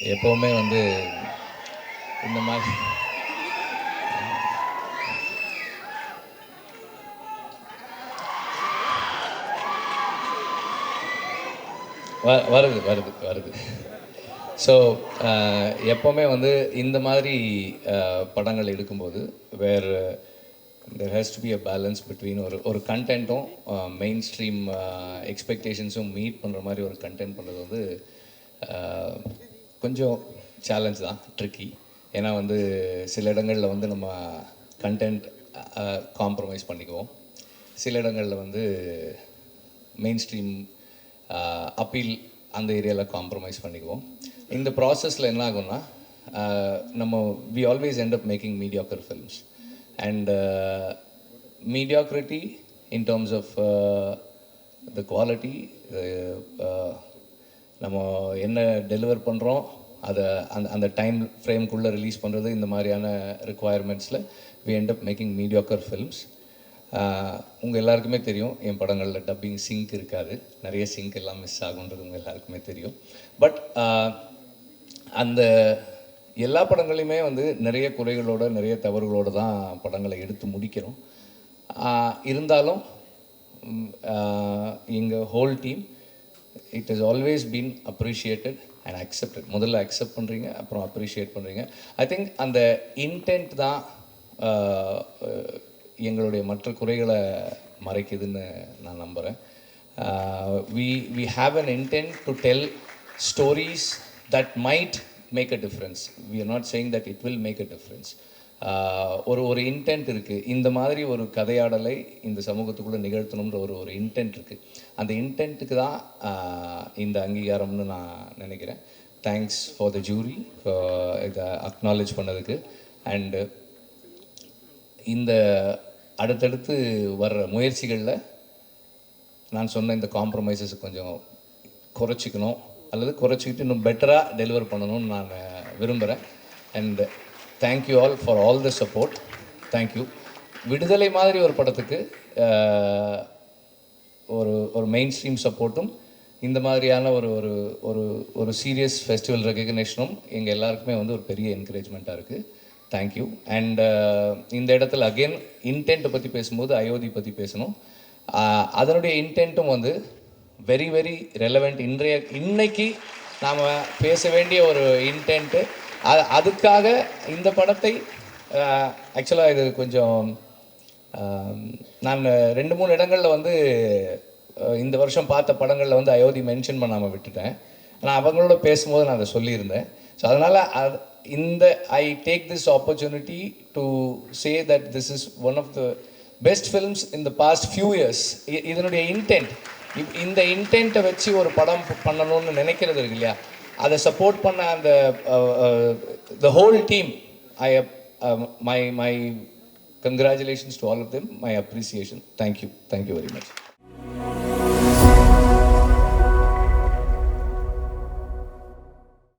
எப்போவுமே வந்து இந்த மாதிரி. வ- வருது வருது வருது. ஸோ எப்போவுமே வந்து இந்த மாதிரி படங்கள் எடுக்கும்போது வேறு there has to be a balance between ஒரு ஒரு கண்டென்ட்டும் மெயின் ஸ்ட்ரீம் எக்ஸ்பெக்டேஷன்ஸும் மீட் பண்ணுற மாதிரி ஒரு கண்டென்ட் பண்ணுறது வந்து கொஞ்சம் சேலஞ்ச் தான் ட்ரிக்கி ஏன்னா வந்து சில இடங்களில் வந்து நம்ம கண்டென்ட் காம்ப்ரமைஸ் பண்ணிக்குவோம். சில இடங்களில் வந்து மெயின் ஸ்ட்ரீம் அப்பீல் அந்த ஏரியாவில் காம்ப்ரமைஸ் பண்ணிக்குவோம். இந்த ப்ராசஸில் என்ன ஆகும்னா நம்ம we always end up making mediocre films and mediocrity in terms of the quality நம்ம என்ன டெலிவர் பண்ணுறோம் அதை அந்த அந்த டைம் ஃப்ரேம்குள்ளே ரிலீஸ் பண்ணுறது இந்த மாதிரியான ரிக்குவயர்மெண்ட்ஸில் we end up making mediocre films உங்கள் எல்லாருக்குமே தெரியும் என் படங்களில் டப்பிங் சிங்க் இருக்காது. நிறைய சிங்க் எல்லாம் மிஸ் ஆகுன்றது உங்கள் எல்லாருக்குமே தெரியும். பட் அந்த எல்லா படங்களையுமே வந்து நிறைய குறைகளோட நிறைய தவறுகளோட தான் படங்களை எடுத்து முடிக்கிறோம். இருந்தாலும் எங்கள் whole team it is always been appreciated and accepted முதல்ல அக்செப்ட் பண்ணுறீங்க அப்புறம் அப்ரிஷியேட் பண்ணுறீங்க ஐ திங்க் அந்த இன்டென்ட் தான் எங்களுடைய மற்ற குறைகளை மறைக்குதுன்னு நான் நம்புகிறேன் we we have an intent to tell stories that might make a difference we are not saying that it will make a difference ஒரு ஒரு இன்டென்ட் இருக்குது இந்த மாதிரி ஒரு கதையாடலை இந்த சமூகத்துக்குள்ளே நிகழ்த்தணுன்ற ஒரு ஒரு இன்டென்ட் இருக்குது அந்த இன்டென்ட்டுக்கு தான் இந்த அங்கீகாரம்னு நான் நினைக்கிறேன். தேங்க்ஸ் ஃபார் த ஜூரி இதை அக்னாலேஜ் பண்ணதுக்கு. அண்டு இந்த அடுத்தடுத்து வர்ற முயற்சிகளில் நான் சொன்ன இந்த காம்ப்ரமைசஸ் கொஞ்சம் குறைச்சிக்கணும். அல்லது குறைச்சிக்கிட்டு இன்னும் பெட்டராக டெலிவர் பண்ணணும்னு நான் விரும்புகிறேன் and thank you all for all the support thank you விடுதலை மாதிரி ஒரு படத்துக்கு ஒரு ஒரு மெயின் ஸ்ட்ரீம் சப்போர்ட்டும் இந்த மாதிரியான ஒரு ஒரு ஒரு ஒரு சீரியஸ் ஃபெஸ்டிவல் ரெக்கக்னேஷனும் எங்கள் எல்லாருக்குமே வந்து ஒரு பெரிய என்கரேஜ்மெண்ட்டாக இருக்குது தேங்க்யூ அண்ட் இந்த இடத்துல அகெயின் இன்டென்ட்டை பற்றி பேசும்போது அயோத்தி பற்றி பேசணும். அதனுடைய இன்டென்ட்டும் வந்து வெரி வெரி ரெலவெண்ட் இன்றைய இன்னைக்கு நாம் பேச வேண்டிய ஒரு இன்டென்ட்டு அதுக்காக இந்த படத்தை ஆக்சுவலாக இது கொஞ்சம் நான் ரெண்டு மூணு இடங்களில் வந்து இந்த வருஷம் பார்த்த படங்களில் வந்து அயோத்தி மென்ஷன் பண்ணாமல் விட்டுட்டேன். ஆனால் அவங்களோட பேசும்போது நான் அதை சொல்லியிருந்தேன். ஸோ அதனால் அது இந்த I take this opportunity to say that this is one of the best films in the past few years இதனுடைய இன்டென்ட் இந்த இன்டென்ட்டை வச்சு ஒரு படம் பண்ணணும்னு நினைக்கிறது இருக்கு இல்லையா? அதை சப்போர்ட் பண்ண அந்த the whole team I my my congratulations to all of them my appreciation thank you thank you very much